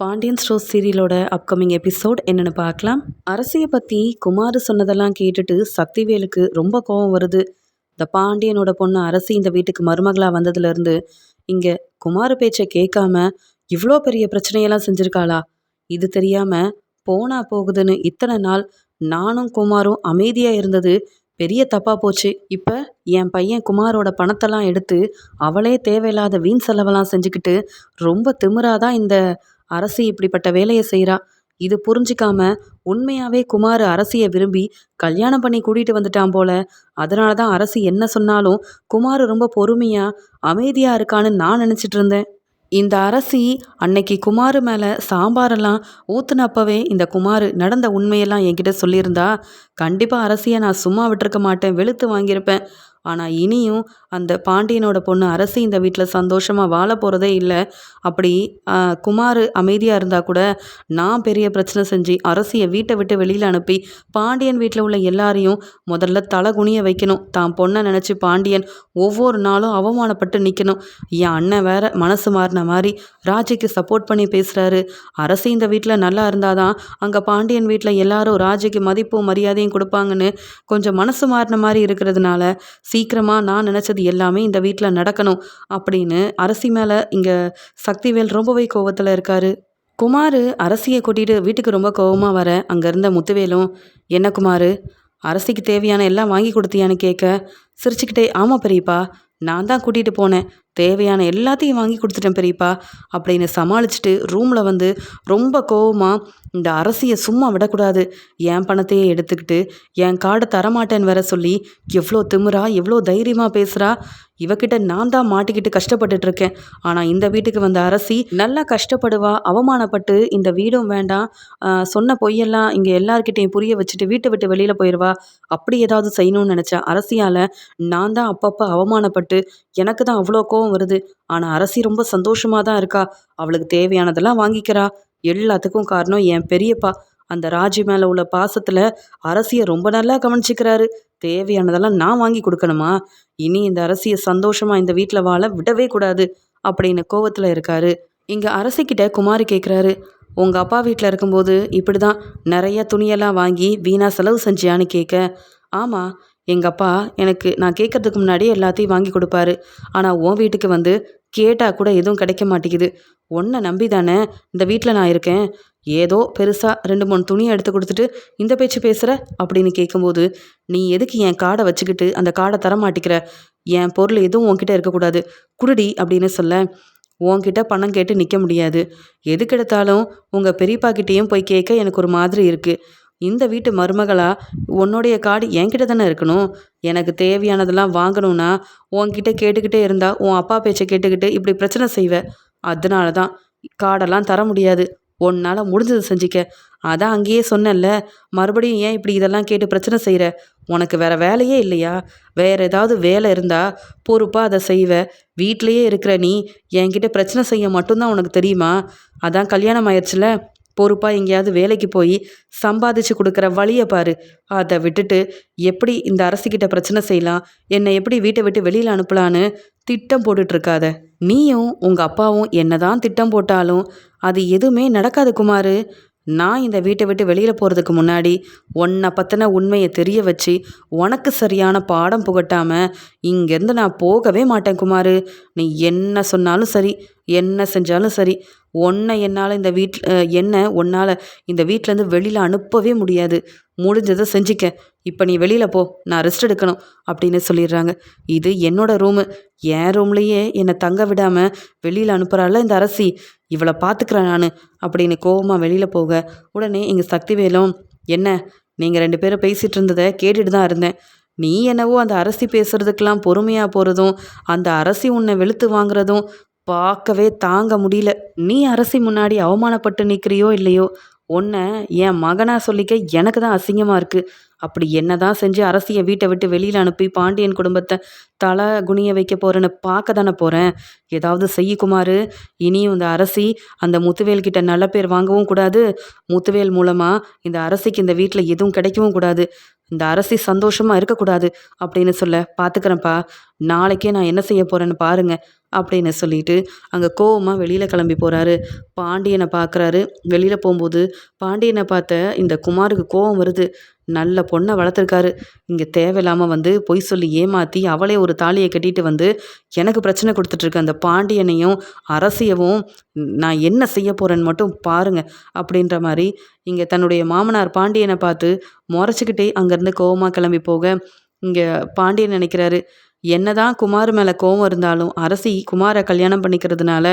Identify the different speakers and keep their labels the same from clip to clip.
Speaker 1: Pandian store சீரியலோட upcoming episode என்னென்னு பார்க்கலாம். அரசியை பற்றி குமார் சொன்னதெல்லாம் கேட்டுட்டு சக்திவேலுக்கு ரொம்ப கோபம் வருது. இந்த பாண்டியனோட பொண்ணு அரசி இந்த வீட்டுக்கு மருமகளாக வந்ததுலேருந்து இங்கே குமார் பேச்சை கேட்காம இவ்வளோ பெரிய பிரச்சனையெல்லாம் செஞ்சுருக்காளா? இது தெரியாமல் போனா போகுதுன்னு இத்தனை நாள் நானும் குமாரும் அமைதியாக இருந்தது பெரிய தப்பாக போச்சு. இப்போ என் பையன் குமாரோட பணத்தெல்லாம் எடுத்து அவளே தேவையில்லாத வீண் செலவெல்லாம் செஞ்சுக்கிட்டு ரொம்ப திமிராதான் இந்த அரசி இப்படிப்பட்ட வேலையை செய்கிறா இது புரிஞ்சிக்காம உண்மையாவே குமார் அரசியை விரும்பி கல்யாணம் பண்ணி கூட்டிட்டு வந்துட்டான் போல. அதனால தான் அரசி என்ன சொன்னாலும் குமார் ரொம்ப பொறுமையா அமைதியா இருக்கான்னு நான் நினச்சிட்டு இருந்தேன். இந்த அரசி அன்னைக்கு குமார் மேலே சாம்பாரெல்லாம் ஊத்துனப்பவே இந்த குமார் நடந்த உண்மையெல்லாம் என்கிட்ட சொல்லியிருந்தா கண்டிப்பாக அரசியை நான் சும்மா விட்டுருக்க மாட்டேன் வெளுத்து வாங்கியிருப்பேன். ஆனால் இனியும் அந்த பாண்டியனோட பொண்ணு அரசி இந்த வீட்டில் சந்தோஷமாக வாழ போகிறதே இல்லை. அப்படி குமார் அமைதியாக இருந்தால் கூட நான் பெரிய பிரச்சனை செஞ்சு அரசியை வீட்டை விட்டு வெளியில் அனுப்பி பாண்டியன் வீட்டில் உள்ள எல்லாரையும் முதல்ல தலை குனிய வைக்கணும். தான் பொண்ணை நினச்சி பாண்டியன் ஒவ்வொரு நாளும் அவமானப்பட்டு நிற்கணும் என் அண்ணன் வேற மனசு மாறின மாதிரி ராஜிக்கு சப்போர்ட் பண்ணி பேசுகிறாரு அரசி இந்த வீட்டில் நல்லா இருந்தாதான் அங்கே பாண்டியன் வீட்டில் எல்லாரும் ராஜிக்கு மதிப்பும் மரியாதையும் கொடுப்பாங்கன்னு கொஞ்சம் மனசு மாறின மாதிரி இருக்கிறதுனால சீக்கிரமாக நான் நினச்சது எல்லாமே இந்த வீட்டில் நடக்கணும் அப்படின்னு அரசி மேலே இங்கே சக்திவேல் ரொம்பவே கோவத்தில் இருக்கார். குமார் அரசியை கூட்டிகிட்டு வீட்டுக்கு ரொம்ப கோவமாக வர அங்கே இருந்த முத்துவேலும் என்ன குமார் அரசிக்கு தேவையான எல்லாம் வாங்கி கொடுத்தியான்னு கேட்க சிரிச்சுக்கிட்டே ஆமாம் பெரியப்பா நான் தான் கூட்டிகிட்டு போனேன். தேவையான எல்லாத்தையும் வாங்கி கொடுத்துட்டேன் பெரியப்பா அப்படின்னு சமாளிச்சுட்டு ரூமில் வந்து ரொம்ப கோவமாக இந்த அரசியை சும்மா விடக்கூடாது. என் பணத்தையே எடுத்துக்கிட்டு என் கார்டை தரமாட்டேன்னு வேற சொல்லி எவ்வளோ திமுறா எவ்வளோ தைரியமாக பேசுகிறா இவகிட்ட நான் தான் மாட்டிக்கிட்டு கஷ்டப்பட்டுட்டு இருக்கேன். ஆனால் இந்த வீட்டுக்கு வந்த அரசி நல்லா கஷ்டப்படுவா அவமானப்பட்டு இந்த வீடும் வேண்டாம். சொன்ன பொய்யெல்லாம் இங்கே எல்லார்கிட்டையும் புரிய வச்சுட்டு வீட்டை விட்டு வெளியில் போயிடுவா அப்படி ஏதாவது செய்யணும்னு நினச்சா அரசியால் நான் தான் அப்பப்போ அவமானப்பட்டு எனக்கு தான் அவ்வளோ கோவம் வருது. ஆனால் அரசி ரொம்ப சந்தோஷமாக தான் இருக்கா. அவளுக்கு தேவையானதெல்லாம் வாங்கிக்கிறா. எல்லாத்துக்கும் காரணம் என் பெரியப்பா. அந்த ராஜி மேலே உள்ள பாசத்தில் அரசியை ரொம்ப நல்லா கவனிச்சிக்கிறாரு. தேவையானதெல்லாம் நான் வாங்கி கொடுக்கணுமா? இனி இந்த அரசியை சந்தோஷமாக இந்த வீட்டில் வாழ விடவே கூடாது அப்படின்னு கோவத்தில் இருக்காரு. இங்கே அரசிக்கிட்ட குமாரி கேட்குறாரு உங்கள் அப்பா வீட்டில் இருக்கும்போது இப்படி தான் நிறைய துணியெல்லாம் வாங்கி வீணாக செலவு செஞ்சியான்னு கேட்க ஆமாம் எங்கள் அப்பா எனக்கு நான் கேட்கறதுக்கு முன்னாடியே எல்லாத்தையும் வாங்கி கொடுப்பாரு. ஆனால் உன் வீட்டுக்கு வந்து கேட்டால் கூட எதுவும் கிடைக்க மாட்டேங்குது. உன்னை நம்பி தானே இந்த வீட்டில் நான் இருக்கேன்? ஏதோ பெருசாக ரெண்டு மூணு துணியை எடுத்து கொடுத்துட்டு இந்த பேச்சு பேசுகிற அப்படின்னு கேட்கும்போது நீ எதுக்கு என் காடை வச்சுக்கிட்டு அந்த காடை தர மாட்டிக்கிற? என் பொருள் எதுவும் உன்கிட்ட இருக்கக்கூடாது. குருடி அப்படின்னு சொல்ல உன்கிட்ட பணம் கேட்டு நிற்க முடியாது. எதுக்கு எடுத்தாலும் உங்கள் பெரியப்பா கிட்டேயும் போய் கேட்க எனக்கு ஒரு மாதிரி இருக்குது இந்த வீட்டு மருமகளா உன்னுடைய காடு என்கிட்ட தானே இருக்கணும்? எனக்கு தேவையானதெல்லாம் வாங்கணும்னா உன்கிட்ட கேட்டுக்கிட்டே இருந்தா உன் அப்பா பேச்சை கேட்டுக்கிட்டு இப்படி பிரச்சனை செய்வ. அதனால தான் காடெல்லாம் தர முடியாது. உன்னால் முடிஞ்சது செஞ்சிக்க. அதான் அங்கேயே சொன்னேன்ல மறுபடியும் ஏன் இப்படி இதெல்லாம் கேட்டு பிரச்சனை செய்கிற உனக்கு வேற வேலையே இல்லையா? வேற ஏதாவது வேலை இருந்தா பொறுப்பாக அதை செய்வ. வீட்லேயே இருக்கிற நீ என்கிட்ட பிரச்சனை செய்ய மட்டும்தான் உனக்கு தெரியுமா? அதான் கல்யாணம் ஆயிடுச்சுல பொறுப்பாக எங்கேயாவது வேலைக்கு போய் சம்பாதிச்சு கொடுக்குற வழியை பாரு. அதை விட்டுட்டு எப்படி இந்த அரசிக்கிட்ட பிரச்சனை செய்யலாம்? என்னை எப்படி வீட்டை விட்டு வெளியில் அனுப்பலான்னு திட்டம் போட்டுட்ருக்காத. நீயும் உங்கள் அப்பாவும் என்னதான் திட்டம் போட்டாலும் அது எதுவுமே நடக்காது குமார். நான் இந்த வீட்டை விட்டு வெளியில் போகிறதுக்கு முன்னாடி உன்னை பற்றின உண்மையை தெரிய வச்சு உனக்கு சரியான பாடம் புகட்டாமல் இங்கேருந்து நான் போகவே மாட்டேன் குமார். நீ என்ன சொன்னாலும் சரி என்ன செஞ்சாலும் சரி உன்னை என்னால் இந்த வீட்டில் என்ன உன்னால் இந்த வீட்டிலேருந்து வெளியில் அனுப்பவே முடியாது. முடிஞ்சதை செஞ்சுக்க. இப்போ நீ வெளியில் போ. நான் ரெஸ்ட் எடுக்கணும் அப்படின்னு சொல்லிடுறாங்க. இது என்னோட ரூமு என் ரூம்லேயே என்னை தங்க விடாமல் வெளியில் அனுப்புகிறாள் இந்த அரசி. இவளை பார்த்துக்கிறேன் நான் அப்படின்னு கோவமாக வெளியில் போக. உடனே எங்கள் சக்திவேலும் என்ன? நீங்கள் ரெண்டு பேரும் பேசிகிட்டு இருந்ததை கேட்டுட்டு தான் இருந்தேன். நீ என்னவோ அந்த அரசி பேசுறதுக்கெல்லாம் பொறுமையாக போகிறதும் அந்த அரசி உன்னை வெளுத்து வாங்குறதும் பார்க்கவே தாங்க முடியல. நீ அரசி முன்னாடி அவமானப்பட்டு நிற்கிறியோ இல்லையோ உன்னை என் மகனாக சொல்லிக்க எனக்கு தான் அசிங்கமாக இருக்குது அப்படி என்ன தான் செஞ்சு அரசியை வீட்டை விட்டு வெளியில் அனுப்பி பாண்டியன் குடும்பத்தை தலை குனிய வைக்க போகிறேன்னு பார்க்க தானே போகிறேன் ஏதாவது செய்யக்குமாறு இனியும் இந்த அரசி அந்த முத்துவேல் கிட்ட நல்ல பேர் வாங்கவும் கூடாது. முத்துவேல் மூலமாக இந்த அரசிக்கு இந்த வீட்டில் எதுவும் கிடைக்கவும் கூடாது. இந்த அரசி சந்தோஷமாக இருக்கக்கூடாது அப்படின்னு சொல்ல பார்த்துக்கிறேன்ப்பா நாளைக்கே நான் என்ன செய்ய போகிறேன்னு பாருங்கள் அப்படின்னு சொல்லிட்டு அங்கே கோவமாக வெளியில் கிளம்பி போகிறாரு பாண்டியனை பார்க்குறாரு வெளியில் போகும்போது பாண்டியனை பார்த்த இந்த குமாருக்கு கோவம் வருது. நல்ல பொண்ணை வளர்த்துருக்காரு. இங்கே தேவையில்லாமல் வந்து பொய் சொல்லி ஏமாற்றி அவளே ஒரு தாலியை கட்டிட்டு வந்து எனக்கு பிரச்சனை கொடுத்துட்ருக்கு அந்த பாண்டியனையும் அரசியவும் நான் என்ன செய்ய போகிறேன்னு மட்டும் பாருங்க அப்படின்ற மாதிரி இங்கே தன்னுடைய மாமனார் பாண்டியனை பார்த்து முறைச்சிக்கிட்டே அங்கேருந்து கோவமாக கிளம்பி போக இங்கே பாண்டியன் நினைக்கிறாரு. என்னதான் குமார் மேலே கோவம் இருந்தாலும் அரசி குமாரை கல்யாணம் பண்ணிக்கிறதுனால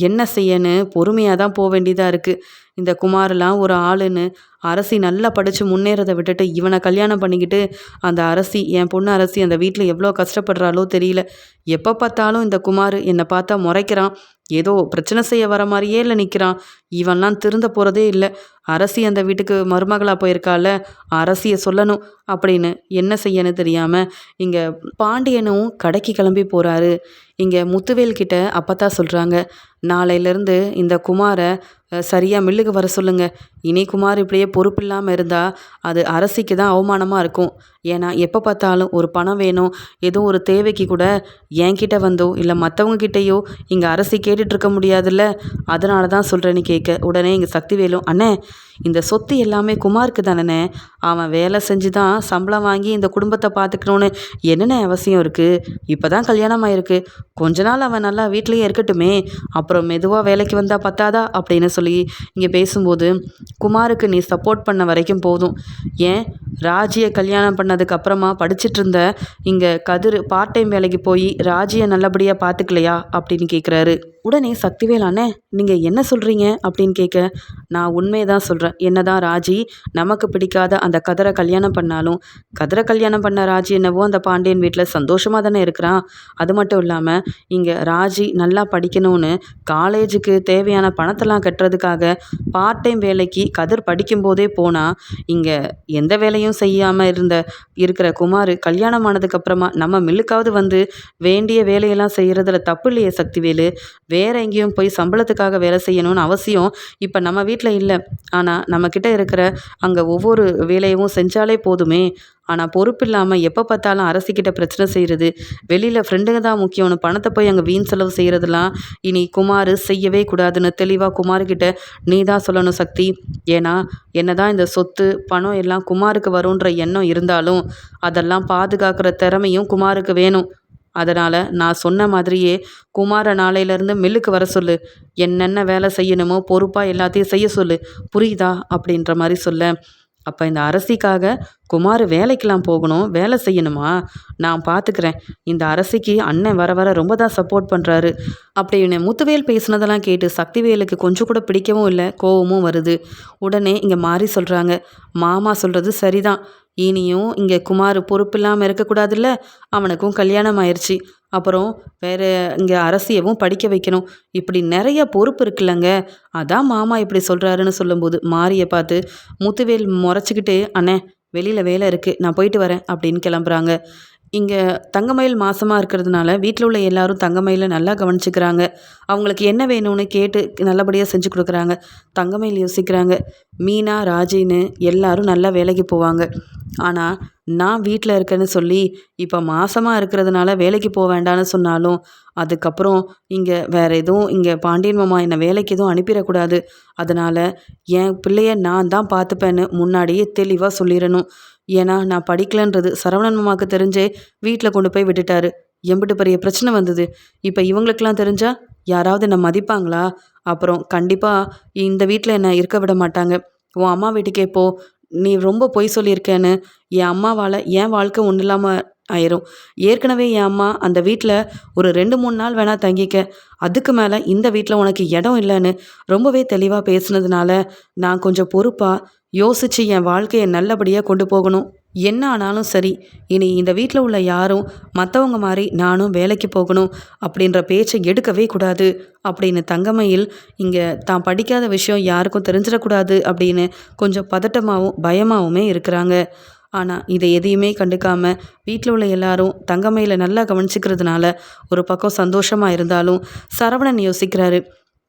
Speaker 1: என்ன செய்யன்னு பொறுமையாக தான் போக வேண்டியதாக இருக்குது இந்த குமாரெலாம் ஒரு ஆளுன்னு அரசி நல்லா படித்து முன்னேறதை விட்டுட்டு இவனை கல்யாணம் பண்ணிக்கிட்டு அந்த அரசி என் பொண்ணு அரசி அந்த வீட்டில் எவ்வளோ கஷ்டப்படுறாளோ தெரியல. எப்போ பார்த்தாலும் இந்த குமார் என்னை பார்த்தா முறைக்கிறான். ஏதோ பிரச்சனை செய்ய வர மாதிரியே இல்லை நிற்கிறான் இவன்லாம் திருந்த போகிறதே இல்லை. அரசி அந்த வீட்டுக்கு மருமகளாக போயிருக்கால அரசியை சொல்லணும் அப்படின்னு என்ன செய்யன்னு தெரியாமல் இங்கே பாண்டியனும் கடைக்கு கிளம்பி போகிறாரு இங்கே முத்துவேல் கிட்ட அப்போ தான் சொல்கிறாங்க நாளையிலேருந்து இந்த குமாரை சரியாக மில்லுக்கு வர சொல்லுங்கள் இனி குமார் இப்படியே பொறுப்பு இல்லாமல் இருந்தால் அது அரசிக்கு தான் அவமானமாக இருக்கும். ஏன்னா எப்போ பார்த்தாலும் ஒரு பணம் வேணும் ஏதோ ஒரு தேவைக்கு கூட என்கிட்ட வந்தோ இல்லை மற்றவங்க கிட்டேயோ இங்கே அரசி கேட்டுட்ருக்க முடியாதுல்ல? அதனால தான் சொல்கிறேன்னு கேட்க உடனே இங்கே சக்தி வேலும் அண்ணே இந்த சொத்து எல்லாமே குமாருக்கு தானே அவன் வேலை செஞ்சு தான் சம்பளம் வாங்கி இந்த குடும்பத்தை பார்த்துக்கணுன்னு என்னென்ன அவசியம் இருக்குது இப்போ தான் கல்யாணம் ஆயிருக்கு. கொஞ்ச நாள் அவன் நல்லா வீட்லேயே இருக்கட்டுமே. அப்புறம் மெதுவாக வேலைக்கு வந்தால் பத்தாதா? அப்படின்னு சொல்லி இங்கே பேசும்போது குமாருக்கு நீ சப்போர்ட் பண்ண வரைக்கும் போதும். ஏன்? ராஜியை கல்யாணம் பண்ண அப்புறமா படிச்சுட்டு இருந்த இங்கே கதிர் பார்ட் டைம் வேலைக்கு போய் ராஜியை நல்லபடியாக பார்த்துக்கலையா அப்படின்னு கேட்குறாரு உடனே சக்திவேல் அண்ணே நீங்கள் என்ன சொல்கிறீங்க அப்படின்னு கேட்க நான் உண்மையை தான் சொல்கிறேன் என்ன தான் ராஜி நமக்கு பிடிக்காத அந்த கதிரை கல்யாணம் பண்ணாலும் கதிரை கல்யாணம் பண்ண ராஜி என்னவோ அந்த பாண்டியன் வீட்டில் சந்தோஷமாக தானே இருக்கிறான். அது மட்டும் இல்லாமல் இங்கே ராஜி நல்லா படிக்கணும்னு காலேஜுக்கு தேவையான பணத்தெல்லாம் கட்டுறதுக்காக பார்ட் டைம் வேலைக்கு கதிர் படிக்கும்போதே போனால் இங்கே எந்த வேலையும் செய்யாமல் இருந்த இருக்கிற குமார் கல்யாணம் ஆனதுக்கப்புறமா நம்ம மில்லுக்காவது வந்து வேண்டிய வேலையெல்லாம் செய்கிறதுல தப்பு இல்லையே சக்திவேலு. வேறு எங்கேயும் போய் சம்பளத்துக்காக வேலை செய்யணும்னு அவசியம் இப்போ நம்ம வீட்டில் இல்லை. ஆனால் நம்மக்கிட்ட இருக்கிற அங்கே ஒவ்வொரு வேலையும் செஞ்சாலே போதுமே. ஆனால் பொறுப்பு இல்லாமல் எப்போ பார்த்தாலும் அரசிக்கிட்ட பிரச்சனை செய்கிறது வெளியில் ஃப்ரெண்டுங்க தான் முக்கியம்னு பணத்தை போய் அங்கே வீண் செலவு செய்கிறதுலாம் இனி குமார் செய்யவே கூடாதுன்னு தெளிவாக குமார்கிட்ட நீ தான் சொல்லணும் சக்தி. ஏன்னா என்ன தான் இந்த சொத்து பணம் எல்லாம் குமாருக்கு வரும்ன்ற எண்ணம் இருந்தாலும் அதெல்லாம் பாதுகாக்கிற திறமையும் குமாருக்கு வேணும். அதனால் நான் சொன்ன மாதிரியே குமார நாளையிலேருந்து மில்லுக்கு வர சொல்லு. என்னென்ன வேலை செய்யணுமோ பொறுப்பாக எல்லாத்தையும் செய்ய சொல்லு. புரியுதா? அப்படின்ற மாதிரி சொல்ல. அப்போ இந்த அரசிக்காக குமார் வேலைக்கெலாம் போகணும் வேலை செய்யணுமா? நான் பார்த்துக்கிறேன் இந்த அரசிக்கு அண்ணன் வர வர ரொம்ப தான் சப்போர்ட் பண்ணுறாரு அப்படின்னு முத்துவேல் பேசுனதெல்லாம் கேட்டு சக்திவேலுக்கு கொஞ்சம் கூட பிடிக்கவும் இல்லை கோவமும் வருது. உடனே இங்கே மாறி சொல்கிறாங்க மாமா சொல்கிறது சரிதான். இனியும் இங்கே குமார் பொறுப்பு இல்லாமல் இருக்கக்கூடாதுல்ல? அவனுக்கும் கல்யாணம் ஆயிடுச்சு அப்புறம் வேறு இங்கே அரசியவும் படிக்க வைக்கணும். இப்படி நிறைய பொறுப்பு இருக்குல்லங்க. அதான் மாமா இப்படி சொல்கிறாருன்னு சொல்லும்போது மாரியை பார்த்து முத்துவேல் முறைச்சிக்கிட்டு அண்ணே வெளியில் வேலை இருக்குது நான் போயிட்டு வரேன் அப்படின்னு கிளம்புறாங்க. இங்கே தங்கமயில் மாசமாக இருக்கிறதுனால வீட்டில் உள்ள எல்லாரும் தங்கமயிலை நல்லா கவனிச்சுக்கிறாங்க. அவங்களுக்கு என்ன வேணும்னு கேட்டு நல்லபடியாக செஞ்சு கொடுக்குறாங்க. தங்கமயில் யோசிக்கிறாங்க. மீனா ராஜின்னு எல்லாரும் நல்லா வேலைக்கு போவாங்க. ஆனால் நான் வீட்டில் இருக்கேன்னு சொல்லி இப்போ மாசமாக இருக்கிறதுனால வேலைக்கு போக வேண்டாம்னு சொன்னாலும் அதுக்கப்புறம் இங்கே வேறு எதுவும் இங்கே பாண்டியன் மாமா என்னை வேலைக்கு எதுவும் அனுப்பிடக்கூடாது. அதனால் என் பிள்ளைய நான் தான் பார்த்துப்பேன்னு முன்னாடியே தெளிவாக சொல்லிடணும். ஏன்னா நான் படிக்கலன்றது சரவணன் மாமாவுக்கு தெரிஞ்சே வீட்டில் கொண்டு போய் விட்டுட்டாரு. எம்பிட்டு பெரிய பிரச்சனை வந்தது. இப்போ இவங்களுக்கெல்லாம் தெரிஞ்சால் யாராவது என்னை மதிப்பாங்களா? அப்புறம் கண்டிப்பாக இந்த வீட்டில் என்னை இருக்க விட மாட்டாங்க. உன் அம்மா வீட்டுக்கே போ. நீ ரொம்ப பொய் சொல்லியிருக்கேன்னு என் அம்மாவால் என் வாழ்க்கை ஒன்றும் இல்லாமல் ஆயிரும். ஏற்கனவே என் அம்மா அந்த வீட்டில் ஒரு ரெண்டு மூணு நாள் வேணால் தங்கிக்க. அதுக்கு மேலே இந்த வீட்டில் உனக்கு இடம் இல்லைன்னு ரொம்பவே தெளிவாக பேசுனதுனால நான் கொஞ்சம் பொறுப்பாக யோசித்து என் வாழ்க்கையை நல்லபடியாக கொண்டு போகணும். என்ன ஆனாலும் சரி இனி இந்த வீட்டில் உள்ள யாரும் மற்றவங்க மாதிரி நானும் வேலைக்கு போகணும் அப்படின்ற பேச்சை எடுக்கவே கூடாது. அப்படின்னு தங்கமையில் இங்கே தான் படிக்காத விஷயம் யாருக்கும் தெரிஞ்சிடக்கூடாது அப்படின்னு கொஞ்சம் பதட்டமாகவும் பயமாகவுமே இருக்கிறாங்க. ஆனால் இதை எதையுமே கண்டுக்காமல் வீட்டில் உள்ள எல்லாரும் தங்கமையில் நல்லா கவனிச்சிக்கிறதுனால ஒரு பக்கம் சந்தோஷமாக இருந்தாலும் சரவணன் யோசிக்கிறாரு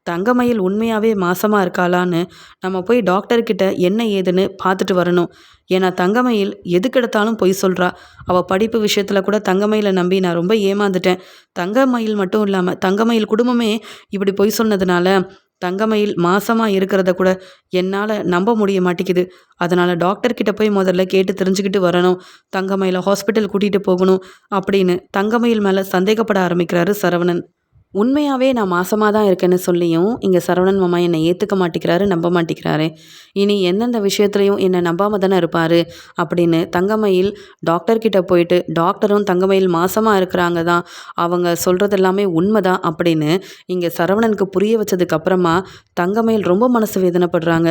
Speaker 1: தங்கமயில் உண்மையாகவே மாசமாக இருக்காளான்னு நம்ம போய் டாக்டர்கிட்ட என்ன ஏதுன்னு பார்த்துட்டு வரணும். ஏன்னா தங்கமயில் எதுக்கெடுத்தாலும் பொய் சொல்கிறா அவள் படிப்பு விஷயத்தில் கூட தங்கமயிலை நம்பி நான் ரொம்ப ஏமாந்துட்டேன். தங்கமயில் மட்டும் இல்லாமல் தங்கமயில் குடும்பமே இப்படி பொய் சொன்னதுனால தங்கமயில் மாசமாக இருக்கிறத கூட என்னால் நம்ப முடிய மாட்டேங்குது. அதனால் டாக்டர்கிட்ட போய் முதல்ல கேட்டு தெரிஞ்சுக்கிட்டு வரணும். தங்கமயிலை ஹாஸ்பிட்டல் கூட்டிகிட்டு போகணும் அப்படின்னு தங்கமயில் மேலே சந்தேகப்பட ஆரம்பிக்கிறாரு சரவணன். உண்மையாகவே நான் மாசமாக தான் இருக்கேன்னு சொல்லியும் இங்கே சரவணன் மாமா என்னை ஏற்றுக்க மாட்டேங்கிறாரு நம்ப மாட்டேங்கிறாரு இனி எந்தெந்த விஷயத்துலையும் என்னை நம்பாமல் தானே இருப்பார் அப்படின்னு தங்கமயில் டாக்டர்கிட்ட போயிட்டு டாக்டரும் தங்கமயில் மாசமாக இருக்கிறாங்க தான் அவங்க சொல்கிறது எல்லாமே உண்மை தான் அப்படின்னு இங்கே சரவணனுக்கு புரிய வச்சதுக்கப்புறமா தங்கமயில் ரொம்ப மனசு வேதனைப்படுறாங்க.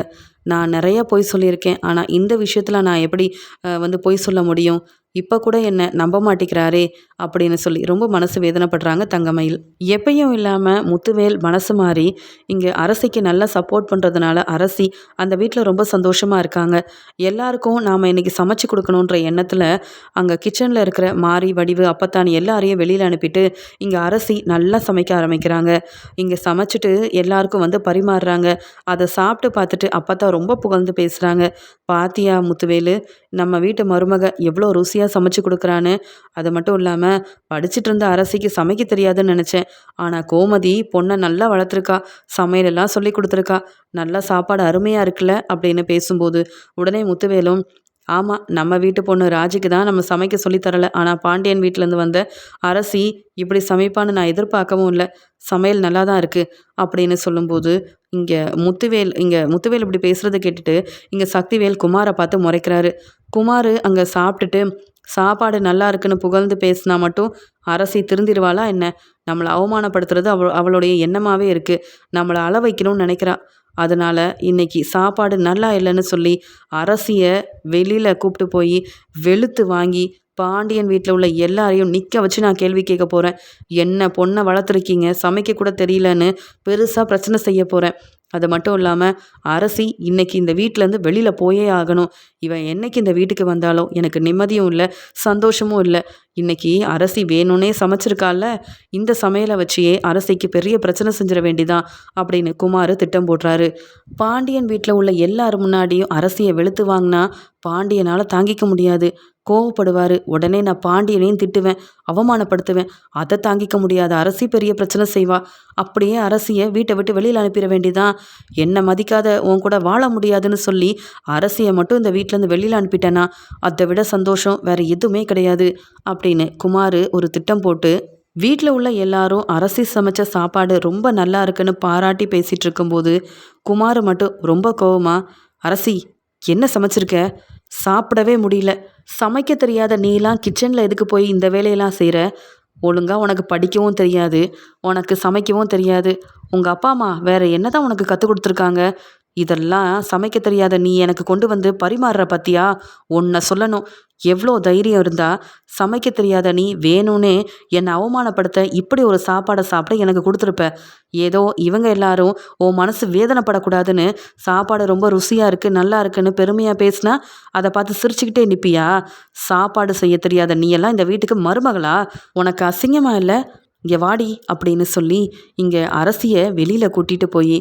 Speaker 1: நான் நிறைய பொய் சொல்லியிருக்கேன் ஆனால் இந்த விஷயத்தில் நான் எப்படி வந்து பொய் சொல்ல முடியும்? இப்போ கூட என்ன நம்ப மாட்டேங்கிறாரே அப்படின்னு சொல்லி ரொம்ப மனசு வேதனைப்படுறாங்க தங்கமயில். எப்பயும் இல்லாமல் முத்துவேல் மனசு மாறி இங்கே அரசிக்கு நல்லா சப்போர்ட் பண்ணுறதுனால அரசி அந்த வீட்டில் ரொம்ப சந்தோஷமாக இருக்காங்க. எல்லாருக்கும் நாம் இன்றைக்கி சமைச்சு கொடுக்கணுன்ற எண்ணத்தில் அங்கே கிச்சனில் இருக்கிற மாரி வடிவு அப்பத்தான் எல்லாரையும் வெளியில் அனுப்பிட்டு இங்கே அரசி நல்லா சமைக்க ஆரம்பிக்கிறாங்க. இங்கே சமைச்சிட்டு எல்லாருக்கும் வந்து பரிமாறுறாங்க. அதை சாப்பிட்டு பார்த்துட்டு அப்பத்தான் ரொம்ப புகழ்ந்து பேசுகிறாங்க பாத்தியா முத்துவேலு நம்ம வீட்டு மருமக எவ்வளோ ருசியாக சமைச்சு கொடுக்குறான்னு. அது மட்டும் இல்லாமல் படிச்சுட்டு இருந்த அரசிக்கு சமைக்க தெரியாதுன்னு நினச்சேன். ஆனால் கோமதி பொண்ணை நல்லா வளர்த்துருக்கா. சமையலெல்லாம் சொல்லி கொடுத்துருக்கா. நல்லா சாப்பாடு அருமையாக இருக்குல்ல அப்படின்னு பேசும்போது உடனே முத்துவேலும் ஆமாம் நம்ம வீட்டு பொண்ணு ராஜிக்கு தான் நம்ம சமைக்க சொல்லித்தரல ஆனால் பாண்டியன் வீட்டிலேருந்து வந்த அரசி இப்படி சமைப்பான்னு நான் எதிர்பார்க்கவும் இல்லை. சமையல் நல்லா தான் இருக்குது அப்படின்னு சொல்லும்போது இங்கே முத்துவேல் இங்கே முத்துவேல் இப்படி பேசுகிறத கேட்டுட்டு இங்கே சக்திவேல் குமாரை பார்த்து முறைக்கிறாரு. குமார் அங்கே சாப்பிட்டுட்டு சாப்பாடு நல்லா இருக்குன்னு புகழ்ந்து பேசினா மட்டும் அரசி திருந்திடுவாளா என்ன? நம்மளை அவமானப்படுத்துறது அவ அவளுடைய எண்ணமாகவே இருக்குது நம்மளை அள வைக்கணும்னு நினைக்கிறா. அதனால் இன்றைக்கி சாப்பாடு நல்லா இல்லைன்னு சொல்லி அரசியை வெளியில் கூப்பிட்டு போய் வெளுத்து வாங்கி பாண்டியன் வீட்டில் உள்ள எல்லாரையும் நிற்க வச்சு நான் கேள்வி கேட்க போகிறேன் என்ன பொண்ணை வளர்த்துருக்கீங்க? சமைக்க கூட தெரியலன்னு பெருசாக பிரச்சனை செய்ய போகிறேன் அது மட்டும் இல்லாமல் அரசி இன்னைக்கு இந்த வீட்டிலேருந்து வெளியில் போயே ஆகணும். இவன் என்னைக்கு இந்த வீட்டுக்கு வந்தாலும் எனக்கு நிம்மதியும் இல்லை சந்தோஷமும் இல்லை. இன்னைக்கு அரசி வேணும்னே சமைச்சிருக்கால இந்த சமையலை வச்சியே அரசிக்கு பெரிய பிரச்சனை செஞ்சிட வேண்டிதான் அப்படின்னு குமார் திட்டம் போடுறாரு. பாண்டியன் வீட்டில் உள்ள எல்லார் முன்னாடியும் அரசியை வெளுத்து வாங்கினா பாண்டியனால் தாங்கிக்க முடியாது. கோவப்படுவார். உடனே நான் பாண்டியனையும் திட்டுவேன் அவமானப்படுத்துவேன். அதை தாங்கிக்க முடியாத அரசி பெரிய பிரச்சனை செய்வா. அப்படியே அரசியை வீட்டை விட்டு வெளியில் அனுப்பிட வேண்டியதான் என்னை மதிக்காத உன் கூட வாழ முடியாதுன்னு சொல்லி அரசியை மட்டும் இந்த வீட்டிலேருந்து வெளியில் அனுப்பிட்டேனா? அதை விட சந்தோஷம் வேறு எதுவுமே கிடையாது அப்படின்னு குமார் ஒரு திட்டம் போட்டு வீட்டில் உள்ள எல்லாரும் அரசி சமைச்ச சாப்பாடு ரொம்ப நல்லா இருக்குன்னு பாராட்டி பேசிகிட்டு இருக்கும்போது குமார் மட்டும் ரொம்ப கோவமாக அரசி என்ன சமைச்சிருக்க? சாப்பிடவே முடியல. சமைக்க தெரியாத நீலாம் கிச்சனில் எதுக்கு போய் இந்த வேலையெல்லாம் செய்கிற ஒழுங்காக உனக்கு படிக்கவும் தெரியாது. உனக்கு சமைக்கவும் தெரியாது. உங்கள் அப்பா அம்மா வேறு என்ன தான் உனக்கு கற்றுக் கொடுத்துருக்காங்க? இதெல்லாம் சமைக்க தெரியாத நீ எனக்கு கொண்டு வந்து பரிமாறுற பத்தியா? உன்னை சொல்லணும். எவ்வளோ தைரியம் இருந்தால் சமைக்க தெரியாத நீ வேணும்னே என்னை அவமானப்படுத்த இப்படி ஒரு சாப்பாடை சாப்பிட எனக்கு கொடுத்துருப்ப. ஏதோ இவங்க எல்லாரும் உன் மனசு வேதனைப்படக்கூடாதுன்னு சாப்பாடு ரொம்ப ருசியாக இருக்குது நல்லா இருக்குன்னு பெருமையாக பேசினா அதை பார்த்து சிரிச்சுக்கிட்டே நிற்பியா சாப்பாடு செய்ய தெரியாத நீ எல்லாம் இந்த வீட்டுக்கு மருமகளா? உனக்கு அசிங்கமாக இல்லை? இங்கே வாடி அப்படின்னு சொல்லி இங்கே அரசியை வெளியில் கூட்டிகிட்டு போய்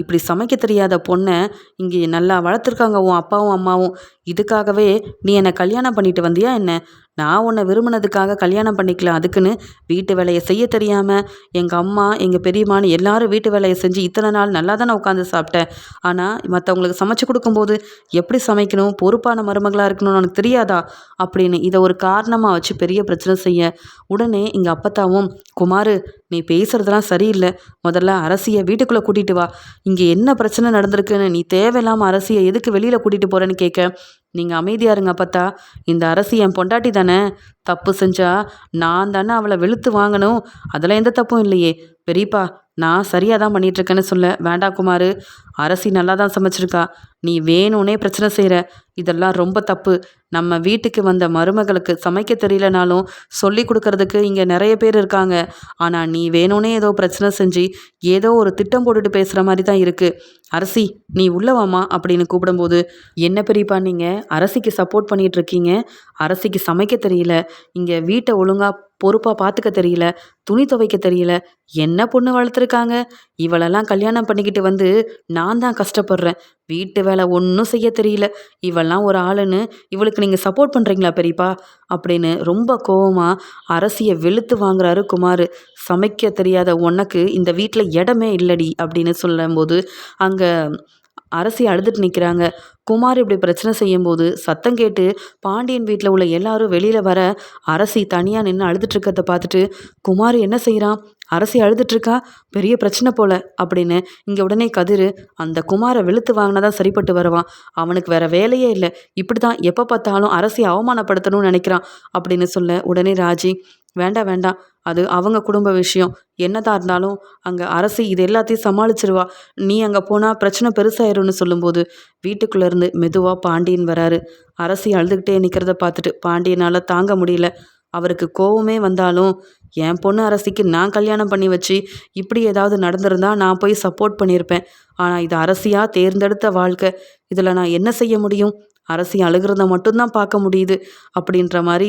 Speaker 1: இப்படி சமைக்க தெரியாத பொண்ணை இங்கே நல்லா வளர்த்துருக்காங்க உன் அப்பாவும் அம்மாவும். இதுக்காகவே நீ என்னை கல்யாணம் பண்ணிட்டு வந்தியா என்ன? நான் உன்னை விரும்பினதுக்காக கல்யாணம் பண்ணிக்கல அதுக்குன்னு வீட்டு வேலையை செய்ய தெரியாமல் எங்கள் அம்மா எங்கள் பெரியம்மான்னு எல்லாரும் வீட்டு வேலையை செஞ்சு இத்தனை நாள் நல்லா தானே உட்காந்து சாப்பிட்டேன். ஆனால் மற்றவங்களுக்கு சமைச்சு கொடுக்கும்போது எப்படி சமைக்கணும் பொறுப்பான மருமகளாக இருக்கணும்னு உனக்கு தெரியாதா? அப்படின்னு இதை ஒரு காரணமாக வச்சு பெரிய பிரச்சனை செய்ய. உடனே எங்கள் அப்பத்தாவும் குமார் நீ பேசுகிறதெல்லாம் சரியில்லை. முதல்ல அரசியை வீட்டுக்குள்ளே கூட்டிகிட்டு வா. இங்கே என்ன பிரச்சனை நடந்திருக்குன்னு நீ தேவையில்லாமல் அரசியை எதுக்கு வெளியில் கூட்டிகிட்டு போகிறேன்னு கேட்க. நீங்கள் அமைதியாக இருங்க பார்த்தா இந்த அரசி என் பொண்டாட்டி தானே. தப்பு செஞ்சா நான் தானே அவளை வெளுத்து வாங்கணும். அதெல்லாம் எந்த தப்பும் இல்லையே. பெரியப்பா நான் சரியாக தான் பண்ணிகிட்ருக்கேன்னு சொல்ல வேண்டா குமார் அரசி நல்லா தான் சமைச்சிருக்கா. நீ வேணும்னே பிரச்சனை செய்கிற இதெல்லாம் ரொம்ப தப்பு. நம்ம வீட்டுக்கு வந்த மருமகளுக்கு சமைக்க தெரியலனாலும் சொல்லி கொடுக்கறதுக்கு இங்கே நிறைய பேர் இருக்காங்க. ஆனால் நீ வேணும்னே ஏதோ பிரச்சனை செஞ்சு ஏதோ ஒரு திட்டம் போட்டுட்டு பேசுகிற மாதிரி தான் இருக்குது அரசி நீ உள்ளவாமா அப்படின்னு கூப்பிடும்போது என்ன பெரியப்பா நீங்கள் அரசிக்கு சப்போர்ட் பண்ணிகிட்ருக்கீங்க அரசிக்கு சமைக்க தெரியல. இங்கே வீட்டை ஒழுங்காக பொறுப்பாக பார்த்துக்க தெரியல துணி துவைக்க தெரியல என்ன பொண்ணு வளர்த்துருக்காங்க? இவளெல்லாம் கல்யாணம் பண்ணிக்கிட்டு வந்து நான் தான் கஷ்டப்படுறேன். வீட்டு வேலை ஒன்றும் செய்ய தெரியல. இவெல்லாம் ஒரு ஆளுன்னு இவளுக்கு நீங்கள் சப்போர்ட் பண்ணுறீங்களா பெரியப்பா? அப்படின்னு ரொம்ப கோவமாக அரசியை வெளுத்து வாங்குறாரு குமார். சமைக்க தெரியாத உனக்கு இந்த வீட்டில் இடமே இல்லடி அப்படின்னு சொல்லும்போது அங்கே அரசி அழுதுட்டு நிற்கிறாங்க குமார் இப்படி பிரச்சனை செய்யும்போது சத்தம் கேட்டு பாண்டியன் வீட்டில் உள்ள எல்லாரும் வெளியில் வர அரசி தனியாக நின்று அழுதுட்டுருக்கிறத பார்த்துட்டு குமார் என்ன செய்கிறான் அரசி அழுதுட்டுருக்கா பெரிய பிரச்சனை போல அப்படின்னு இங்கே உடனே கதிர் அந்த குமாரை வெளுத்து வாங்கினா தான் சரிப்பட்டு வருவான். அவனுக்கு வேற வேலையே இல்லை. இப்படி தான் எப்போ பார்த்தாலும் அரசி அவமானப்படுத்தணும்னு நினைக்கிறான் அப்படின்னு சொல்ல உடனே ராஜி வேண்டாம் வேண்டாம் அது அவங்க குடும்ப விஷயம். என்னதான் இருந்தாலும் அங்கே அரசி இது எல்லாத்தையும் சமாளிச்சிருவா. நீ அங்கே போனால் பிரச்சனை பெருசாயிரும்னு சொல்லும்போது வீட்டுக்குள்ளேருந்து மெதுவாக பாண்டியன் வராரு. அரசி அழுதுகிட்டே நிற்கிறத பார்த்துட்டு பாண்டியனால் தாங்க முடியல. அவருக்கு கோவமே வந்தாலும் என் பொண்ணு அரசிக்கு நான் கல்யாணம் பண்ணி வச்சு இப்படி ஏதாவது நடந்திருந்தா நான் போய் சப்போர்ட் பண்ணியிருப்பேன். ஆனால் இது அரசியாக தேர்ந்தெடுத்த வாழ்க்கை. இதில் நான் என்ன செய்ய முடியும்? அரசி அழுகிறத மட்டும்தான் பார்க்க முடியுது அப்படின்ற மாதிரி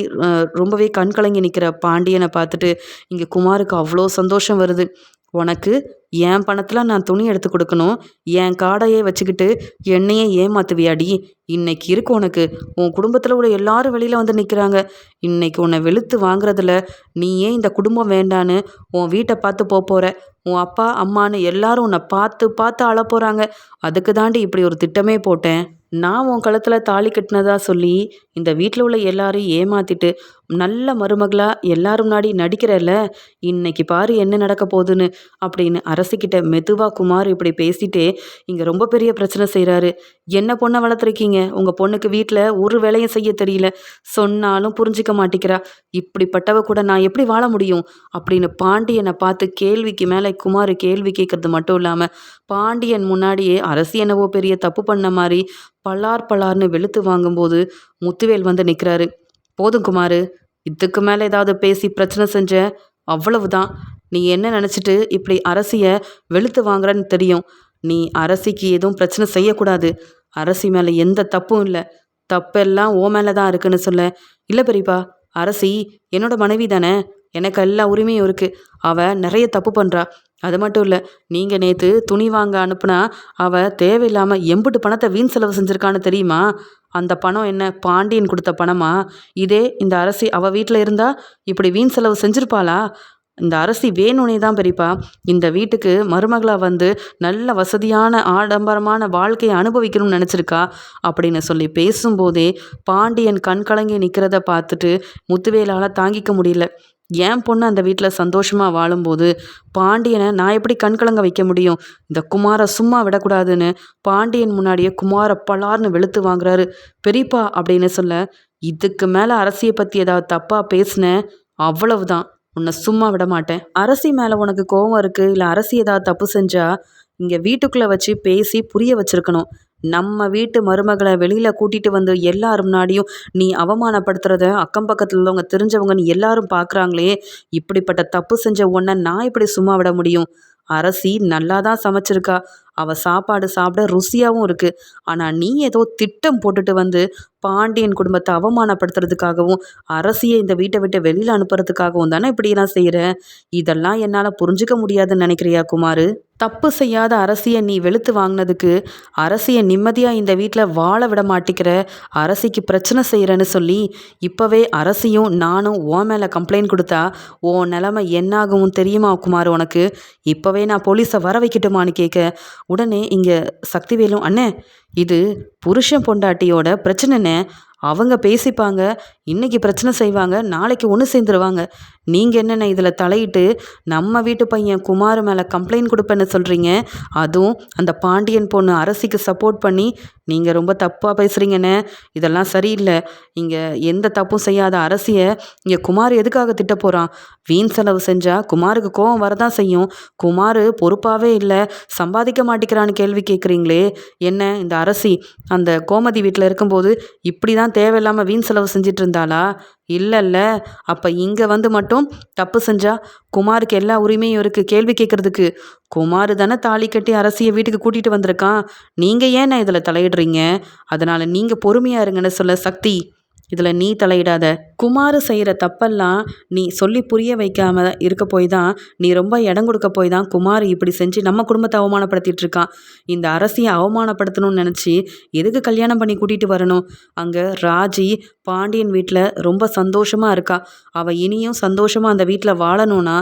Speaker 1: ரொம்பவே கண் கலங்கி நிற்கிற பாண்டியனை பார்த்துட்டு இங்கே குமாருக்கு அவ்வளோ சந்தோஷம் வருது. உனக்கு என் பணத்தில் நான் துணி எடுத்து கொடுக்கணும். என் காடையே வச்சுக்கிட்டு என்னையே ஏமாத்துவியாடி. இன்னைக்கு இருக்கு உனக்கு. உன் குடும்பத்தில் உள்ள எல்லாரும் வெளியில் வந்து நிற்கிறாங்க இன்னைக்கு உன்னை வெளுத்து வாங்குறதுல நீ ஏன் இந்த குடும்பம் வேண்டான்னு உன் வீட்டை பார்த்து போக போகிற உன் அப்பா அம்மான்னு எல்லாரும் உன்னை பார்த்து பார்த்து அழ போகிறாங்க அதுக்கு தாண்டி இப்படி ஒரு திட்டமே போட்டேன். நான் உன் கழுத்தில் தாலி கட்டினதா சொல்லி இந்த வீட்டில் உள்ள எல்லாரையும் ஏமாத்திட்டு நல்ல மருமகளாக எல்லாரும் முன்னாடி நடிக்கிறல்ல இன்னைக்கு பாரு என்ன நடக்க போகுதுன்னு அப்படின்னு அரசிக்கிட்ட மெதுவாக குமார் இப்படி பேசிட்டே இங்கே ரொம்ப பெரிய பிரச்சனை செய்கிறாரு என்ன பொண்ணை வளர்த்துருக்கீங்க? உங்கள் பொண்ணுக்கு வீட்டில் ஒரு வேலையும் செய்ய தெரியல. சொன்னாலும் புரிஞ்சிக்க மாட்டேங்கிறா. இப்படிப்பட்டவ கூட நான் எப்படி வாழ முடியும்? அப்படின்னு பாண்டியனை பார்த்து கேள்விக்கு மேலே குமார் கேள்வி கேட்கறது மட்டும் இல்லாமல் பாண்டியன் முன்னாடியே அரசி என்னவோ பெரிய தப்பு பண்ண மாதிரி பலார் பலார்னு வெளுத்து வாங்கும்போது முத்துவேல் வந்து நிற்கிறாரு போதும் குமார். இதுக்கு மேலே ஏதாவது பேசி பிரச்சனை செஞ்ச அவ்வளவுதான். நீ என்ன நினச்சிட்டு இப்படி அரசியை வெளுத்து வாங்குறன்னு தெரியும். நீ அரசிக்கு எதுவும் பிரச்சனை செய்யக்கூடாது. அரசி மேலே எந்த தப்பும் இல்லை. தப்பெல்லாம் ஓ மேலே தான் இருக்குன்னு சொல்ல. இல்லை பெரியப்பா அரசி என்னோட மனைவி தானே. எனக்கு எல்லா உரிமையும் இருக்குது அவள் நிறைய தப்பு பண்ணுறா அது மட்டும் இல்லை நீங்கள் நேற்று துணி வாங்க அனுப்புனா அவள் தேவையில்லாமல் எம்புட்டு பணத்தை வீண் செலவு செஞ்சுருக்கான்னு தெரியுமா? அந்த பணம் என்ன பாண்டியன் கொடுத்த பணமா? இதே இந்த அரசி அவள் வீட்டில் இருந்தால் இப்படி வீண் செலவு செஞ்சுருப்பாளா? இந்த அரசி வேணும்னே தான் பெரியப்பா. இந்த வீட்டுக்கு மருமகளாக வந்து நல்ல வசதியான ஆடம்பரமான வாழ்க்கையை அனுபவிக்கணும்னு நினச்சிருக்கா? அப்படின்னு சொல்லி பேசும்போதே பாண்டியன் கண் கலங்கி நிற்கிறத பார்த்துட்டு முத்துவேலால் தாங்கிக்க முடியல. என் பொண்ணு அந்த வீட்டில் சந்தோஷமாக வாழும்போது பாண்டியனை நான் எப்படி கண்கலங்க வைக்க முடியும்? இந்த குமாரை சும்மா விடக்கூடாதுன்னு பாண்டியன் முன்னாடியே குமார பலார்னு வெளுத்து வாங்குறாரு. பெரியப்பா அப்படின்னு சொல்ல இதுக்கு மேலே அரசியை பற்றி ஏதாவது தப்பாக பேசினேன் அவ்வளவுதான். உன்னை சும்மா விட மாட்டேன். அரசி மேலே உனக்கு கோவம் இருக்குது இல்லை அரசி ஏதாவது தப்பு செஞ்சால் இங்கே வீட்டுக்குள்ளே வச்சு பேசி புரிய வச்சுருக்கணும். நம்ம வீட்டு மருமகளை வெளியில் கூட்டிகிட்டு வந்து எல்லார் முன்னாடியும் நீ அவமானப்படுத்துறத அக்கம் பக்கத்தில் உள்ளவங்க தெரிஞ்சவங்கன்னு எல்லாரும் பார்க்குறாங்களே இப்படிப்பட்ட தப்பு செஞ்ச உன்னை நான் இப்படி சும்மா விட முடியும்? அரசி நல்லா தான் சமைச்சிருக்கா. அவள் சாப்பாடு சாப்பிட ருசியாகவும் இருக்குது ஆனால் நீ ஏதோ திட்டம் போட்டுட்டு வந்து பாண்டியன் குடும்பத்தை அவமானப்படுத்துறதுக்காகவும் அரசியை இந்த வீட்டை விட்டு வெளியில் அனுப்புறதுக்காகவும் தானே இப்படியெல்லாம் செய்கிற இதெல்லாம் என்னால் புரிஞ்சுக்க முடியாதுன்னு நினைக்கிறியா குமார்? தப்பு செய்யாத அரசியை நீ வெளுத்து வாங்கினதுக்கு அரசியை நிம்மதியாக இந்த வீட்டில் வாழ விட மாட்டிக்கிற அரசிக்கு பிரச்சனை செய்கிறேன்னு சொல்லி இப்போவே அரசியும் நானும் ஓ மேலே கம்ப்ளைண்ட் கொடுத்தா ஓ நிலமை என்னாகும் தெரியுமா குமார் உனக்கு? இப்போவே நான் போலீஸை வர வைக்கட்டுமான்னு கேட்க உடனே இங்கே சக்திவேலும் அண்ணே இது புருஷன் பொண்டாட்டியோட பிரச்சனைண்ணே. அவங்க பேசிப்பாங்க இன்றைக்கி பிரச்சனை செய்வாங்க நாளைக்கு ஒன்று சேர்ந்துருவாங்க. நீங்கள் என்னென்ன இதில் தலையிட்டு நம்ம வீட்டு பையன் குமார் மேலே கம்ப்ளைண்ட் கொடுப்பேன்னு சொல்கிறீங்க அதுவும் அந்த பாண்டியன் பொண்ணு அரசிக்கு சப்போர்ட் பண்ணி நீங்கள் ரொம்ப தப்பாக பேசுகிறீங்கண்ணே இதெல்லாம் சரியில்லை. இங்கே எந்த தப்பும் செய்யாத அரசியை இங்கே குமார் எதுக்காக திட்ட போகிறான் வீண் செலவு செஞ்சால் குமாருக்கு கோவம் வரதான் செய்யும். குமார் பொறுப்பாகவே இல்லை. சம்பாதிக்க மாட்டேங்கிறான்னு கேள்வி கேட்குறீங்களே என்ன இந்த அரசி அந்த கோமதி வீட்டில் இருக்கும்போது இப்படி தான் தேவையில்லாமல் வீண் செலவு செஞ்சிட்டு இருந்தாளா? இல்லைல்ல. அப்போ இங்கே வந்து மட்டும் தப்பு செஞ்சா? குமாருக்கு எல்லா உரிமையும் இருக்குது கேள்வி கேட்குறதுக்கு குமார் தானே தாலி கட்டி அரசியை வீட்டுக்கு கூட்டிகிட்டு வந்திருக்கான். நீங்கள் ஏன் இதில் தலையிடுறீங்க? அதனால் நீங்கள் பொறுமையாக இருங்கன்னு சொல்ல சக்தி. இதில் நீ தலையிடாத. குமார் செய்கிற தப்பெல்லாம் நீ சொல்லி புரிய வைக்காமல் இருக்க போய் தான் நீ ரொம்ப இடம் கொடுக்க போய் தான் குமார் இப்படி செஞ்சு நம்ம குடும்பத்தை அவமானப்படுத்திட்டு இருக்கான் இந்த அரசியை அவமானப்படுத்தணும்னு நினச்சி எதுக்கு கல்யாணம் பண்ணி கூட்டிகிட்டு வரணும்? அங்கே ராஜி பாண்டியன் வீட்டில் ரொம்ப சந்தோஷமாக இருக்கா. அவள் இனியும் சந்தோஷமாக அந்த வீட்டில் வாழணும்னா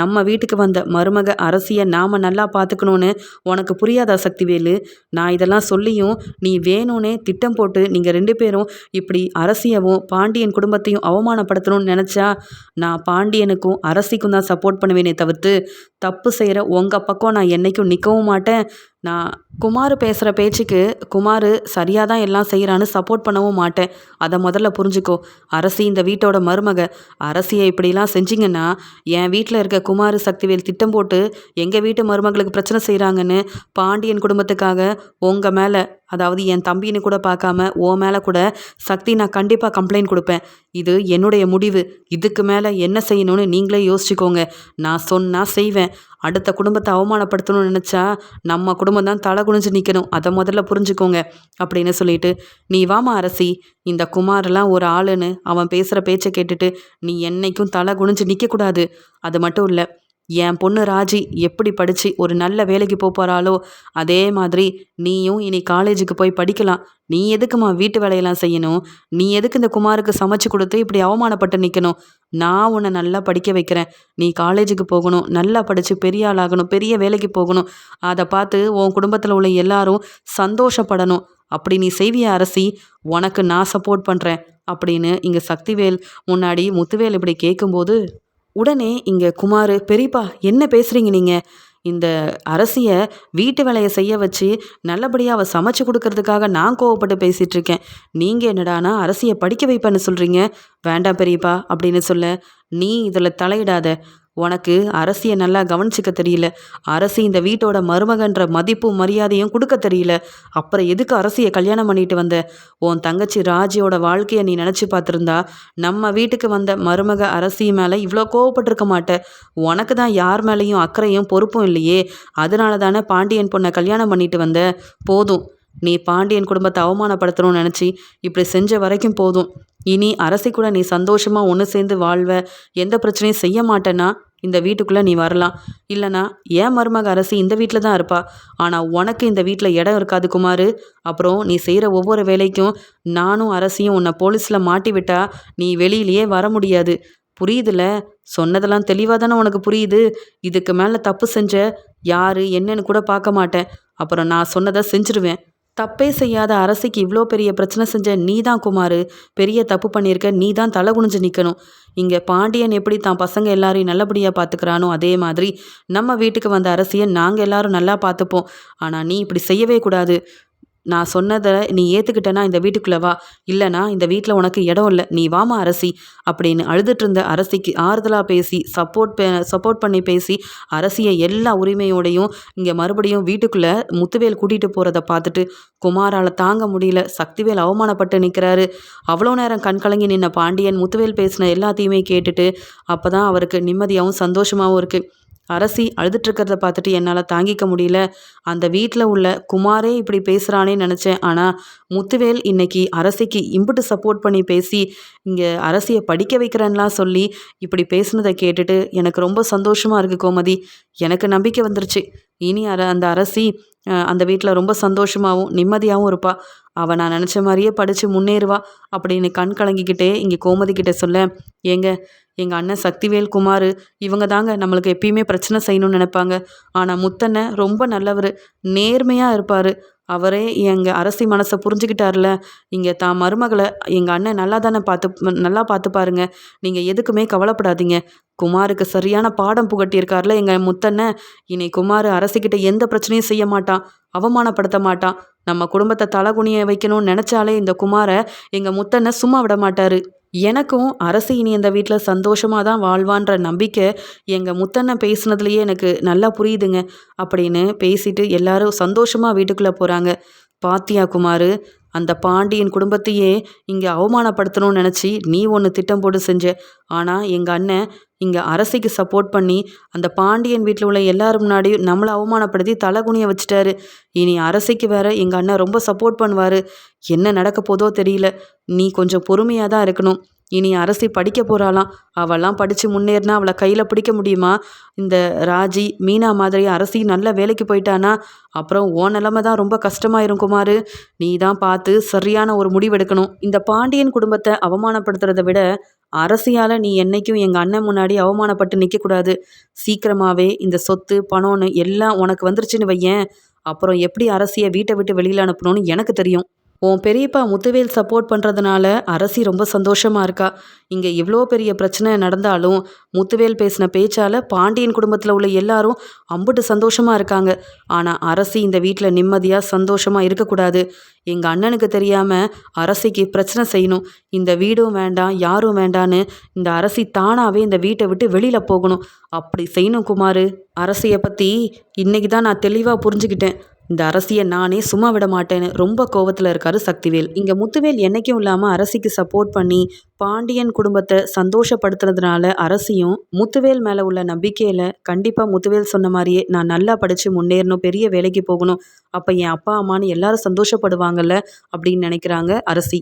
Speaker 1: நம்ம வீட்டுக்கு வந்த மருமக அரசியை நாம் நல்லா பார்த்துக்கணுன்னு உனக்கு புரியாதா சக்திவேலு? நான் இதெல்லாம் சொல்லியும் நீ வேணும்னே திட்டம் போட்டு நீங்கள் ரெண்டு பேரும் இப்படி அரசியவும் பாண்டியன் குடும்பத்தையும் அவமானப்படுத்தணும்னு நினச்சா நான் பாண்டியனுக்கும் அரசிக்கும் தான் சப்போர்ட் பண்ணுவேனே தவிர்த்து தப்பு செய்கிற உங்கள் பக்கம் நான் என்றைக்கும் நிற்கவும் மாட்டேன். நான் குமார் பேசுகிற பேச்சுக்கு குமார் சரியாக தான் எல்லாம் செய்கிறான்னு சப்போர்ட் பண்ணவும் மாட்டேன். அதை முதல்ல புரிஞ்சுக்கோ. அரசி இந்த வீட்டோட மருமக. அரசியை இப்படிலாம் செஞ்சிங்கன்னா என் வீட்டில் இருக்க குமார் சக்திவேல் திட்டம் போட்டு எங்கள் வீட்டு மருமகளுக்கு பிரச்சனை செய்கிறாங்கன்னு பாண்டியன் குடும்பத்துக்காக உங்கள் மேலே அதாவது என் தம்பின்னு கூட பார்க்காம ஓ மேலே கூட சக்தி நான் கண்டிப்பாக கம்ப்ளைண்ட் கொடுப்பேன். இது என்னுடைய முடிவு. இதுக்கு மேலே என்ன செய்யணும்னு நீங்களே யோசிச்சுக்கோங்க. நான் சொன்னால் செய்வேன். அடுத்த குடும்பத்தை அவமானப்படுத்தணும்னு நினச்சா நம்ம குடும்பம் தான் தலை குனிஞ்சு நிற்கணும் அதை முதல்ல புரிஞ்சுக்கோங்க அப்படின்னு சொல்லிட்டு நீ வாமா அரசி இந்த குமாரெல்லாம் ஒரு ஆளுன்னு அவன் பேசுகிற பேச்சை கேட்டுட்டு நீ என்னைக்கும் தலை குனிஞ்சு நிற்கக்கூடாது அது மட்டும் இல்லை என் பொண்ணு ராஜி எப்படி படித்து ஒரு நல்ல வேலைக்கு போக போகிறாளோ அதே மாதிரி நீயும் இனி காலேஜுக்கு போய் படிக்கலாம். நீ எதுக்குமா வீட்டு வேலையெல்லாம் செய்யணும்? நீ எதுக்கு இந்த குமாருக்கு சமைச்சு கொடுத்து இப்படி அவமானப்பட்டு நிற்கணும் நான் உன்னை நல்லா படிக்க வைக்கிறேன். நீ காலேஜுக்கு போகணும். நல்லா படித்து பெரிய ஆளாகணும். பெரிய வேலைக்கு போகணும். அதை பார்த்து உன் குடும்பத்தில் உள்ள எல்லாரும் சந்தோஷப்படணும். அப்படி நீ செய்விய அரசி? உனக்கு நான் சப்போர்ட் பண்ணுறேன் அப்படின்னு இங்கே சக்திவேல் முன்னாடி முத்துவேல் இப்படி கேட்கும்போது உடனே இங்கே குமார் பெரியப்பா என்ன பேசுகிறீங்க நீங்கள் இந்த அரசியை வீட்டு வேலையை செய்ய வச்சு நல்லபடியாக அவள் சமைச்சு கொடுக்கறதுக்காக நான் கோவப்பட்டு பேசிகிட்டு இருக்கேன். நீங்கள் என்னடானா அரசியை படிக்க வைப்பேன்னு சொல்கிறீங்க வேண்டாம் பெரியப்பா அப்படின்னு சொல்ல நீ இதில் தலையிடாத. உனக்கு அரசியை நல்லா கவனிச்சிக்க தெரியல. அரசி இந்த வீட்டோட மருமகன்ற மதிப்பும் மரியாதையும் கொடுக்க தெரியல. அப்புறம் எதுக்கு அரசியை கல்யாணம் பண்ணிட்டு வந்த? உன் தங்கச்சி ராஜியோட வாழ்க்கையை நீ நினச்சி பார்த்துருந்தா நம்ம வீட்டுக்கு வந்த மருமக அரசி மேலே இவ்வளோ கோவப்பட்டிருக்க மாட்டேன் உனக்கு தான் யார் மேலேயும் அக்கறையும் பொறுப்பும் இல்லையே. அதனால தானே பாண்டியன் பொண்ணை கல்யாணம் பண்ணிட்டு வந்த? போதும். நீ பாண்டியன் குடும்பத்தை அவமானப்படுத்தணும்னு நினச்சி இப்படி செஞ்ச வரைக்கும் போதும். இனி அரசை கூட நீ சந்தோஷமாக ஒன்று சேர்ந்து வாழ்வ. எந்த பிரச்சனையும் செய்ய மாட்டேன்னா இந்த வீட்டுக்குள்ளே நீ வரலாம். இல்லைனா ஏன் மருமக அரசி இந்த வீட்டில் தான் இருப்பா? ஆனால் உனக்கு இந்த வீட்டில் இடம் இருக்காது குமார். அப்புறம் நீ செய்கிற ஒவ்வொரு வேலைக்கும் நானும் அரசியும் உன்னை போலீஸில் மாட்டி விட்டா நீ வெளியிலேயே வர முடியாது. புரியுதுல? சொன்னதெல்லாம் தெளிவாக தானே உனக்கு புரியுது? இதுக்கு மேலே தப்பு செஞ்ச யார் என்னன்னு கூட பார்க்க மாட்டேன். அப்புறம் நான் சொன்னதை செஞ்சுருவேன். தப்பே செய்யாத அரசிக்கு இவ்வளோ பெரிய பிரச்சனை செஞ்ச நீ தான் குமார். பெரிய தப்பு பண்ணியிருக்க நீ தான் தலை குனிஞ்சு நிற்கணும் இங்கே பாண்டியன் எப்படி தான் பசங்க எல்லாரையும் நல்லபடியாக பார்த்துக்கிறானோ அதே மாதிரி நம்ம வீட்டுக்கு வந்த அரசியை நாங்கள் எல்லாரும் நல்லா பார்த்துப்போம் ஆனால் நீ இப்படி செய்யவே கூடாது. நான் சொன்னதை நீ ஏற்றுக்கிட்டனா இந்த வீட்டுக்குள்ளே வா. இல்லைனா இந்த வீட்டில் உனக்கு இடம் இல்லை. நீ வாமா அரசி. அப்படின்னு அழுதுட்டு இருந்த அரசிக்கு ஆறுதலாக பேசி சப்போர்ட் சப்போர்ட் பண்ணி பேசி அரசியை எல்லா உரிமையோடையும் இங்கே மறுபடியும் வீட்டுக்குள்ளே முத்துவேல் கூட்டிகிட்டு போகிறத பார்த்துட்டு குமாரால் தாங்க முடியல. சக்திவேல் அவமானப்பட்டு நிற்கிறாரு அவ்வளோ நேரம் கண்கலங்கி நின்ன பாண்டியன் முத்துவேல் பேசின எல்லாத்தையுமே கேட்டுட்டு அப்போ தான் அவருக்கு நிம்மதியாகவும் சந்தோஷமாகவும் இருக்குது அரசி அழுதுட்டுருக்கிறத பார்த்துட்டு என்னால் தாங்கிக்க முடியல. அந்த வீட்டில் உள்ள குமாரே இப்படி பேசுகிறானே நினச்சேன். ஆனால் முத்துவேல் இன்னைக்கு அரசிக்கு இம்புட்டு சப்போர்ட் பண்ணி பேசி இங்கே அரசியை படிக்க வைக்கிறேன்லாம் சொல்லி இப்படி பேசுனதை கேட்டுட்டு எனக்கு ரொம்ப சந்தோஷமாக இருக்குது கோமதி. எனக்கு நம்பிக்கை வந்துருச்சு. இனி அர அந்த அரசி அந்த வீட்டில் ரொம்ப சந்தோஷமாகவும் நிம்மதியாகவும் இருப்பாள் அவள் நான் நினச்ச மாதிரியே படித்து முன்னேறுவா அப்படின்னு கண் கலங்கிக்கிட்டே இங்கே கோமதி கிட்டே சொல்ல ஏங்க எங்கள் அண்ணன் சக்திவேல் குமார் இவங்க தாங்க நம்மளுக்கு எப்பயுமே பிரச்சனை செய்யணும்னு நினைப்பாங்க. ஆனால் முத்தண்ணன் ரொம்ப நல்லவர். நேர்மையாக இருப்பார். அவரே எங்கள் அரசி மனசை புரிஞ்சுக்கிட்டார்ல. இங்கே தான் மருமகளை எங்கள் அண்ணன் நல்லா தானே பார்த்து நல்லா பார்த்து பாருங்க நீங்கள் எதுக்குமே கவலைப்படாதீங்க. குமாருக்கு சரியான பாடம் புகட்டியிருக்கார்ல எங்கள் முத்தண்ணன். இனி குமார் அரசிக்கிட்ட எந்த பிரச்சனையும் செய்ய மாட்டான். அவமானப்படுத்த மாட்டான். நம்ம குடும்பத்தை தலகுனிய வைக்கணும்னு நினச்சாலே இந்த குமாரை எங்கள் முத்தண்ணன் சும்மா விட மாட்டார். எனக்கும் அரசு இனி இந்த வீட்டில் சந்தோஷமாக தான் வாழ்வான்ற நம்பிக்கை எங்கள் முத்தண்ணன் பேசுனதுலேயே எனக்கு நல்லா புரியுதுங்க. அப்படின்னு பேசிட்டு எல்லாரும் சந்தோஷமாக வீட்டுக்குள்ளே போகிறாங்க பாத்தியா குமார் அந்த பாண்டியன் குடும்பத்தையே இங்கே அவமானப்படுத்தணும்னு நினச்சி நீ ஒன்று திட்டம் போட்டு செஞ்ச. ஆனால் எங்கள் அண்ணன் இங்கே அரசிக்கு சப்போர்ட் பண்ணி அந்த பாண்டியன் வீட்டில் உள்ள எல்லாரும் முன்னாடியும் நம்மளை அவமானப்படுத்தி தலைகுனிய வச்சுட்டாரு. இனி அரசிக்கு வேற எங்கள் அண்ணன் ரொம்ப சப்போர்ட் பண்ணுவார். என்ன நடக்க போதோ தெரியல. நீ கொஞ்சம் பொறுமையாக தான் இருக்கணும். இனி அரசி படிக்க போகிறாளாம் அவெல்லாம் படித்து முன்னேறினா அவளை கையில் பிடிக்க முடியுமா? இந்த ராஜி மீனா மாதிரி அரசி நல்ல வேலைக்கு போயிட்டானா? அப்புறம் ஓ நிலமை தான் ரொம்ப கஷ்டமாயிரும் குமார். நீ தான் பார்த்து சரியான ஒரு முடிவெடுக்கணும். இந்த பாண்டியன் குடும்பத்தை அவமானப்படுத்துறதை விட அரசியால் நீ என்னைக்கும் எங்கள் அண்ணன் முன்னாடி அவமானப்பட்டு நிற்கக்கூடாது சீக்கிரமாகவே இந்த சொத்து பணம்னு எல்லாம் உனக்கு வந்துருச்சுன்னு வையேன். அப்புறம் எப்படி அரசியை வீட்டை விட்டு வெளியில் அனுப்பணும்னு எனக்கு தெரியும். உன் பெரியப்பா முத்துவேல் சப்போர்ட் பண்ணுறதுனால அரசி ரொம்ப சந்தோஷமாக இருக்கா. இங்கே இவ்வளோ பெரிய பிரச்சனை நடந்தாலும் முத்துவேல் பேசின பேச்சால் பாண்டியன் குடும்பத்தில் உள்ள எல்லாரும் அம்புட்டு சந்தோஷமாக இருக்காங்க. ஆனால் அரசி இந்த வீட்டில் நிம்மதியாக சந்தோஷமாக இருக்கக்கூடாது. எங்கள் அண்ணனுக்கு தெரியாமல் அரசிக்கு பிரச்சனை செய்யணும். இந்த வீடும் வேண்டாம் யாரும் வேண்டான்னு இந்த அரசி தானாகவே இந்த வீட்டை விட்டு வெளியில் போகணும். அப்படி செய்யணும் குமார். அரசியை பற்றி இன்னைக்கு தான் நான் தெளிவாக புரிஞ்சுக்கிட்டேன். இந்த அரசியை நானே சும்மா விட மாட்டேன்னு ரொம்ப கோவத்தில் இருக்காரு சக்திவேல். இங்கே முத்துவேல் என்றைக்கும் இல்லாமல் அரசிக்கு சப்போர்ட் பண்ணி பாண்டியன் குடும்பத்தை சந்தோஷப்படுத்துறதுனால அரசியும் முத்துவேல் மேலே உள்ள நம்பிக்கையில் கண்டிப்பாக முத்துவேல் சொன்ன மாதிரியே நான் நல்லா படித்து முன்னேறணும் பெரிய வேலைக்கு போகணும். அப்போ என் அப்பா அம்மான்னு எல்லாரும் சந்தோஷப்படுவாங்கல்ல அப்படின்னு நினைக்கிறாங்க அரசி.